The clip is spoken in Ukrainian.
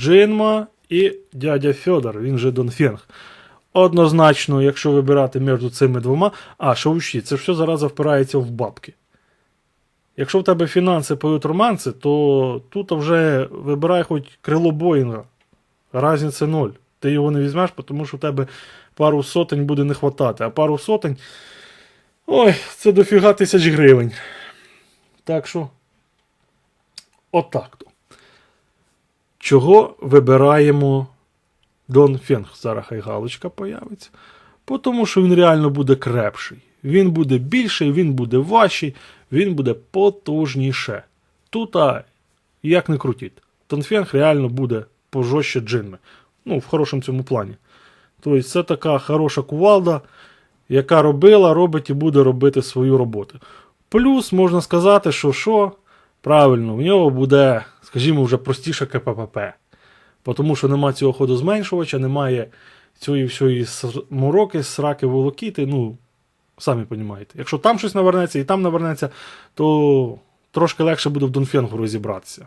Джинма і дядя Федор, він же Донфенг. Однозначно, якщо вибирати між цими двома, а що це все зараза впирається в бабки. Якщо в тебе фінанси поють романси, то тут вже вибирай хоч крило Боїнга. Разниця ноль. Ти його не візьмеш, тому що в тебе пару сотень буде не хватати. А пару сотень. Ой, це дофіга тисяч гривень. Так що. Отак. Чого вибираємо Дон Фенг? Зараз хай галочка появиться. Тому що він реально буде крепший. Він буде більший, він буде важчий, він буде потужніше. Тут, а, як не крутіть, Донфенг реально буде пожорстче джинми. Ну, в хорошому цьому плані. Тобто, це така хороша кувалда, яка робила, робить і буде робити свою роботу. Плюс можна сказати, що що, правильно, в нього буде, скажімо, вже простіше КПП. Тому що нема цього ходу зменшувача, немає цієї всієї мороки, сраки волокіти. Ну, самі розумієте. Якщо там щось навернеться і там навернеться, то трошки легше буде в Донфенгу розібратися.